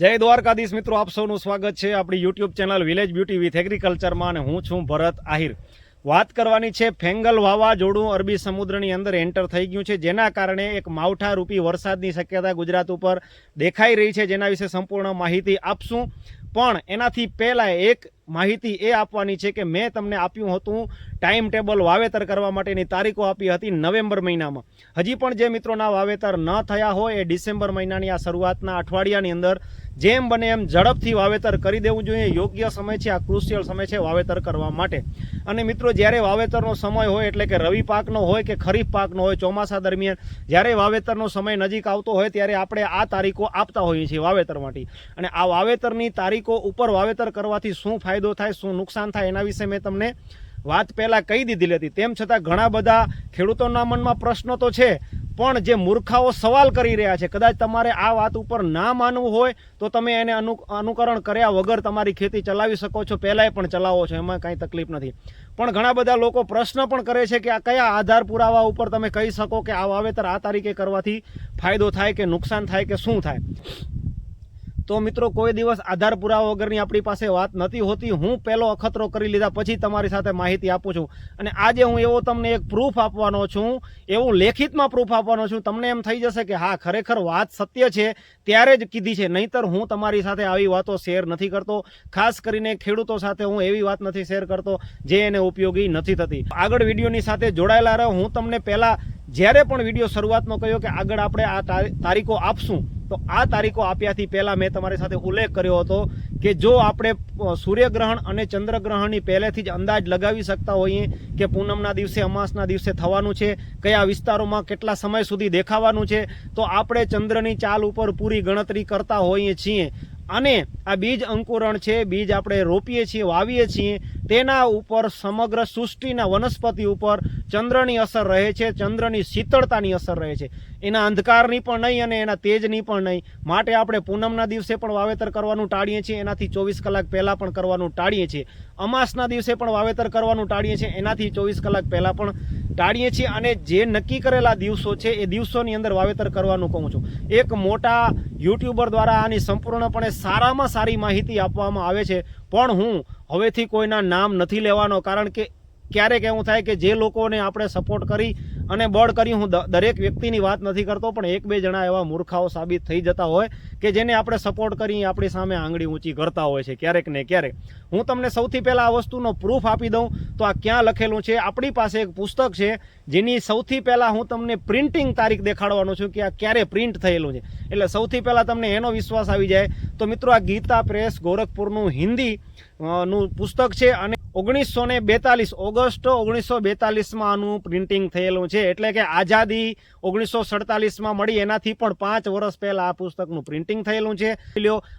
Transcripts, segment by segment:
જય દ્વારકાધીશ મિત્રો, આપ સૌનું સ્વાગત છે આપણી YouTube channel village beauty with એગ્રીકલ્ચરમાં અને હું છું ભરત આહિર. વાત કરવાની છે ફેંગલ વાવાઝોડું અરબી સમુદ્રની અંદર એન્ટર થઈ ગયું છે, જેના કારણે એક માવઠા રૂપી વરસાદની શક્યતા ગુજરાત ઉપર દેખાઈ રહી છે, જેના વિશે સંપૂર્ણ માહિતી આપશું. પણ એનાથી પહેલાં એક માહિતી એ આપવાની છે કે મેં તમને આપ્યું હતું ટાઈમ ટેબલ વાવેતર કરવા માટેની તારીખો આપી હતી નવેમ્બર મહિનામાં. હજી પણ જે મિત્રોના વાવેતર ન થયા હોય એ ડિસેમ્બર મહિનાની આ શરૂઆતના અઠવાડિયાની અંદર જેમ બને એમ ઝડપથી વાવેતર કરી દેવું જોઈએ. યોગ્ય સમય છે, આ ક્રુશિયલ સમય છે વાવેતર કરવા માટે. અને મિત્રો, જ્યારે વાવેતરનો સમય હોય એટલે કે રવિ પાકનો હોય કે ખરીફ પાકનો હોય, ચોમાસા દરમિયાન જ્યારે વાવેતરનો સમય નજીક આવતો હોય ત્યારે આપણે આ તારીખો આપતા હોઈએ છીએ વાવેતર માટે. અને આ વાવેતરની તારીખો ઉપર વાવેતર કરવાથી શું ફાયદો થાય, શું નુકસાન થાય એના વિશે મેં તમને વાત પહેલાં કહી દીધી હતી. તેમ છતાં ઘણા બધા ખેડૂતોના મનમાં પ્રશ્નો તો છે, પણ જે મૂર્ખાઓ સવાલ કરી રહ્યા છે, કદાચ તમારે આ વાત ઉપર ના માનવું હોય, તો તમે એને અનુ, અનુકરણ કર્યા વગર તમારી ખેતી ચલાવી શકો છો. પહેલાંય પણ ચલાવો છો, એમાં કાંઈ તકલીફ નથી. પણ ઘણા બધા લોકો પ્રશ્ન પણ કરે છે કે આ કયા આધાર પુરાવા ઉપર તમે કહી શકો કે આ વાવેતર આ તારીખે કરવાથી ફાયદો થાય કે નુકસાન થાય કે શું થાય. તો મિત્રો, કોઈ દિવસ આધાર પુરાવા વગરની આપણી પાસે વાત નથી હોતી. હું પહેલો અખતરો કરી લીધા પછી તમારી સાથે માહિતી આપું છું. અને આજે હું એવો તમને એક પ્રૂફ આપવાનો છું, એવું લેખિતમાં પ્રૂફ આપવાનો છું. તમને એમ થઈ જશે કે હા, ખરેખર વાત સત્ય છે, ત્યારે જ કીધી છે. નહીતર હું તમારી સાથે આવી વાતો શેર નથી કરતો. ખાસ કરીને ખેડૂતો સાથે હું એવી વાત નથી શેર કરતો, જે એને ઉપયોગી નથી થતી. આગળ વિડીયોની સાથે જોડાયેલા રહો. હું તમને પહેલાં જ્યારે પણ વીડિયો શરૂઆતનો કહ્યો કે આગળ આપણે આ તારી- તારીખો આપશું, તો આ તારીખો આપ્યાથી પહેલાં મેં તમારી સાથે ઉલ્લેખ કર્યો હતો કે જો આપણે સૂર્યગ્રહણ અને ચંદ્રગ્રહણની પહેલેથી જ અંદાજ લગાવી શકતા હોઈએ કે પૂનમના દિવસે, અમાસના દિવસે થવાનું છે, કયા વિસ્તારોમાં કેટલા સમય સુધી દેખાવાનું છે, તો આપણે ચંદ્રની ચાલ ઉપર પૂરી ગણતરી કરતા હોઈએ છીએ. અને આ બીજ અંકુરણ છે, બીજ આપણે રોપીએ છીએ, વાવીએ છીએ તેના ઉપર સમગ્ર સૃષ્ટિના વનસ્પતિ ઉપર ચંદ્રની અસર રહે છે, ચંદ્રની શીતળતાની અસર રહે છે. એના અંધકારની પણ નહીં અને એના તેજની પણ નહીં. માટે આપણે પૂનમના દિવસે પણ વાવેતર કરવાનું ટાળીએ છીએ, એનાથી ચોવીસ કલાક પહેલાં પણ કરવાનું ટાળીએ છીએ. અમાસના દિવસે પણ વાવેતર કરવાનું ટાળીએ છીએ, એનાથી ચોવીસ કલાક પહેલાં પણ ટાળીએ છીએ. અને જે નક્કી કરેલા દિવસો છે, એ દિવસોની અંદર વાવેતર કરવાનું કહું છું. એક મોટા યુટ્યુબર દ્વારા આની સંપૂર્ણપણે સારામાં સારી માહિતી આપવામાં આવે છે. પણ હું હવેથી કોઈના નામ નથી લેવાનો, કારણ કે ક્યારેક એવું થાય કે જે લોકોને આપણે સપોર્ટ કરી અને બળ કરી હું દરેક વ્યક્તિની વાત નથી કરતો, પણ એક બે જણા એવા મૂર્ખાઓ સાબિત થઈ જતા હોય કે જેને આપણે સપોર્ટ કરી, આપણી સામે આંગળી ઊંચી કરતા હોય છે, ક્યારેક ને ક્યારેક. હું તમને સૌથી પહેલાં આ વસ્તુનો પ્રૂફ આપી દઉં, તો આ ક્યાં લખેલું છે? આપણી પાસે એક પુસ્તક છે, જેની સૌથી પહેલાં હું તમને પ્રિન્ટિંગ તારીખ દેખાડવાનો છું કે આ ક્યારે પ્રિન્ટ થયેલું છે. એટલે સૌથી પહેલાં તમને એનો વિશ્વાસ આવી જાય. તો મિત્રો, આ ગીતા પ્રેસ ગોરખપુરનું હિન્દી નું પુસ્તક છે, અને ઓગણીસો ને બેતાલીસ, ઓગસ્ટ ઓગણીસો બેતાલીસમાં આનું પ્રિન્ટિંગ થયેલું છે. એટલે કે આઝાદી ઓગણીસો સડતાલીસમાં મળી. એનાથી પણ પાંચ વર્ષ પહેલા આ પુસ્તકનું પ્રિન્ટિંગ થયેલું છે.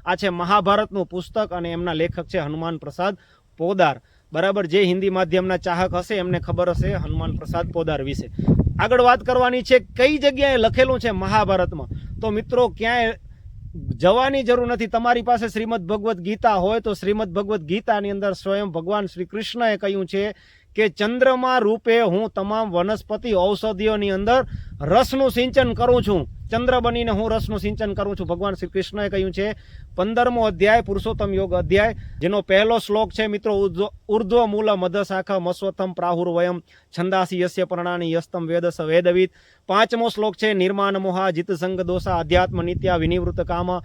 આ છે મહાભારતનું પુસ્તક અને એમના લેખક છે હનુમાન પ્રસાદ પોદાર. બરાબર, જે હિન્દી માધ્યમના ચાહક હશે, એમને ખબર હશે હનુમાન પ્રસાદ પોદાર વિશે. આગળ વાત કરવાની છે, કઈ જગ્યાએ લખેલું છે મહાભારતમાં? તો મિત્રો, ક્યાંય જવાની જરૂર નથી. તમારી પાસે શ્રીમદ ભગવદ્ ગીતા હોય તો શ્રીમદ ભગવદ્ ગીતાની અંદર સ્વયં ભગવાન શ્રી કૃષ્ણએ કહ્યું છે કે ચંદ્રમા રૂપે હું તમામ વનસ્પતિ ઔષધિઓની અંદર રસનું સિંચન કરું છું. ચંદ્ર બનીને હું રસનું સિંચન કરું છું. ભગવાન શ્રી કૃષ્ણએ કહ્યું છે, પંદરમો અધ્યાય પુરુષોત્તમ યોગ અધ્યાય, જેનો પહેલો શ્લોક છે, મિત્રો, ઉર્ધ્વ- મૂલ મધશાખા મસ્વતમ પ્રાહુર્વયમ છંદાસી યસ્ય પ્રણાની યસ્તમ વેદસ વેદવિદ પાંચમો શ્લોક છે, નિર્માણ મોહા જીત સંગ દોષા અધ્યાત્મ નિત્યા વિનિવૃત્ત કામ.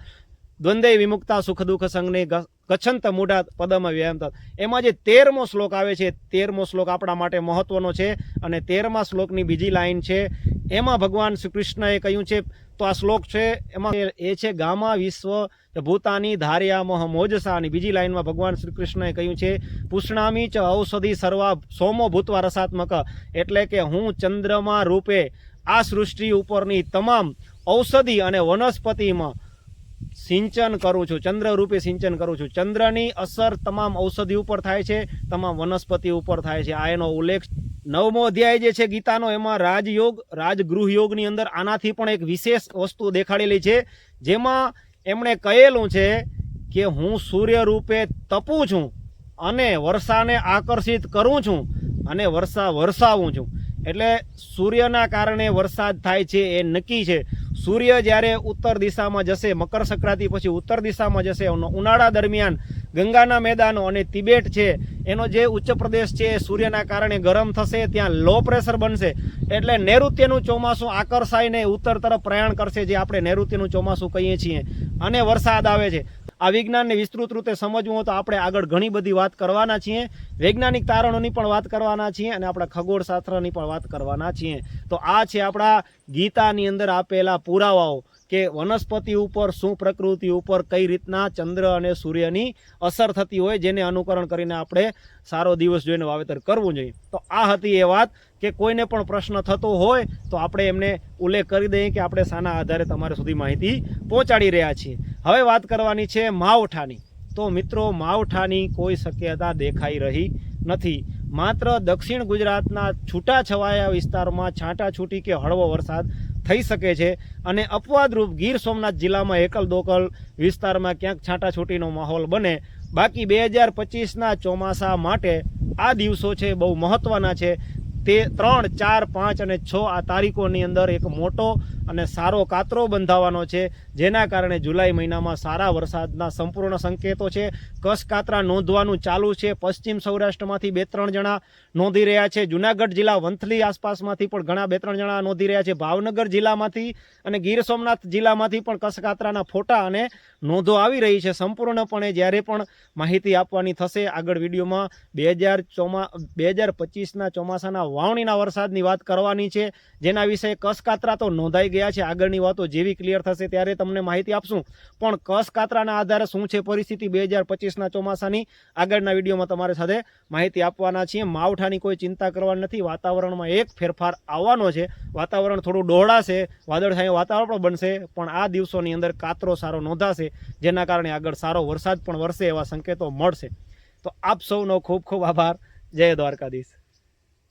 દ્વંદ્વે વિમુક્તા સુખ દુઃખ સંગને ગ- ગચ્છંત મૂઢા પદમ વ્યાયામ તत्. એમાં જે તેરમો શ્લોક આવે છે, તેરમો શ્લોક આપણા માટે મહત્વનો છે અને તેરમા શ્લોકની બીજી લાઈન છે એમાં ભગવાન શ્રી કૃષ્ણએ કહ્યું છે, તો આ શ્લોક છે, એમાં એ છે, ગામા વિશ્વ ભૂતાની ધાર્યા ધાર્યામહ મોજસાની બીજી લાઈનમાં ભગવાન શ્રી કૃષ્ણએ કહ્યું છે, પુષ્ણામી ચ ઔષધિ સર્વા સોમો ભૂતવા રસાત્મક એટલે કે હું ચંદ્રમા રૂપે આ સૃષ્ટિ ઉપરની તમામ ઔષધિ અને વનસ્પતિમાં સિંચન કરું છું, ચંદ્રરૂપે સિંચન કરું છું. ચંદ્રની અસર તમામ ઔષધિ ઉપર થાય છે, તમામ વનસ્પતિ ઉપર થાય છે. આ એનો ઉલ્લેખ નવમો અધ્યાય જે છે ગીતાનો, એમાં રાજયોગ રાજગૃહ યોગની અંદર આનાથી પણ એક વિશેષ વસ્તુ દેખાડેલી છે, જેમાં એમણે કહેલું છે કે હું સૂર્ય રૂપે તપું છું અને વર્ષાને આકર્ષિત કરું છું અને વર્ષા વરસાવું છું. એટલે સૂર્યના કારણે વરસાદ થાય છે એ નક્કી છે. સૂર્ય જ્યારે ઉત્તર દિશામાં જશે, મકર સંક્રાંતિ પછી ઉત્તર દિશામાં જશે ઉનાળા દરમિયાન ગંગાના મેદાનો અને તિબેટ છે, એનો જે ઉચ્ચ પ્રદેશ છે સૂર્યના કારણે ગરમ થશે, ત્યાં લો પ્રેશર બનશે. એટલે નૈઋત્યનું ચોમાસું આકર્ષાઈને ઉત્તર તરફ પ્રયાણ કરશે, જે આપણે નૈઋત્યનું ચોમાસું કહીએ છીએ. અને વરસાદ આવે છે. આ વિજ્ઞાનને વિસ્તૃત રૂપે સમજવું હોય તો આપણે આગળ ઘણી બધી વાત કરવાના છીએ. વૈજ્ઞાનિક તારણોની પણ વાત કરવાના છીએ અને આપણા ખગોળશાસ્ત્રની પણ વાત કરવાના છીએ. તો આ છે આપણા ગીતાની અંદર આપેલા પુરાવાઓ. કે વનસ્પતિ ઉપર શું પ્રકૃતિ ઉપર કઈ રીતના ચંદ્ર અને સૂર્યની અસર થતી હોય જેને અનુકરણ કરીને આપણે સારો દિવસ જોઈને વાવેતર કરવું જોઈએ. તો આ હતી એ વાત કે કોઈને પણ પ્રશ્ન થતો હોય તો આપણે એમને ઉલ્લેખ કરી દઈએ કે આપણે શાના આધારે તમારા સુધી માહિતી પહોંચાડી રહ્યા છીએ. હવે વાત કરવાની છે માવઠાની. તો મિત્રો, માવઠાની કોઈ શક્યતા દેખાઈ રહી નથી. માત્ર દક્ષિણ ગુજરાતના છૂટાછવાયા વિસ્તારમાં છાંટાછૂટી કે હળવો વરસાદ થઈ શકે છે અને અપવાદરૂપ ગીર સોમનાથ જિલ્લામાં એકલ દોકલ વિસ્તારમાં ક્યાંક છાંટાછૂટીનો માહોલ બને. બાકી બે હજાર પચીસના ચોમાસા માટે આ દિવસો છે બહુ મહત્ત્વના છે. તે ત્રણ, ચાર, પાંચ અને છ આ તારીખોની અંદર એક મોટો અને સારો કાતરો બંધાવાનો છે. જેના કારણે જુલાઈ મહિનામાં સારા વરસાદના સંપૂર્ણ સંકેતો છે. કસ કાતરા નોંધવાનું ચાલુ છે. પશ્ચિમ સૌરાષ્ટ્રમાંથી બે ત્રણ જણા નોંધી રહ્યા છે. જુનાગઢ જિલ્લા વંથલી આસપાસમાંથી પણ ઘણા બે ત્રણ જણા નોંધી રહ્યા છે. ભાવનગર જિલ્લામાંથી અને ગીર સોમનાથ જિલ્લામાંથી પણ કસ કાતરાના ફોટા અને નોંધો આવી રહી છે. સંપૂર્ણપણે જ્યારે પણ માહિતી આપવાની થશે, આગળ વિડીયોમાં બે હજાર ચોમા, બે હજાર પચીસના ચોમાસાના વાવણીના વરસાદની વાત કરવાની છે. જેના વિશે કસ કાતરા તો નોંધાઈ ગયા છે આગળની વાતો જેવી ક્લિયર થશે ત્યારે તમને માહિતી આપશું. પણ કસ કાતરાના આધારે શું છે પરિસ્થિતિ બે હજાર પચીસના ચોમાસાની? આગળના વિડીયોમાં તમારી સાથે માહિતી આપવાના છીએ. માવઠાની કોઈ ચિંતા કરવાની નથી. વાતાવરણમાં એક ફેરફાર આવવાનો છે. વાતાવરણ થોડું ડહોળાશે વાદળછાયું વાતાવરણ પણ બનશે. પણ આ દિવસોની અંદર કાતરો સારો નોંધાશે, જેના કારણે આગળ સારો વરસાદ પણ વરસે એવા સંકેતો મળશે. તો આપ સૌનો ખૂબ ખૂબ આભાર. જય દ્વારકાધીશ.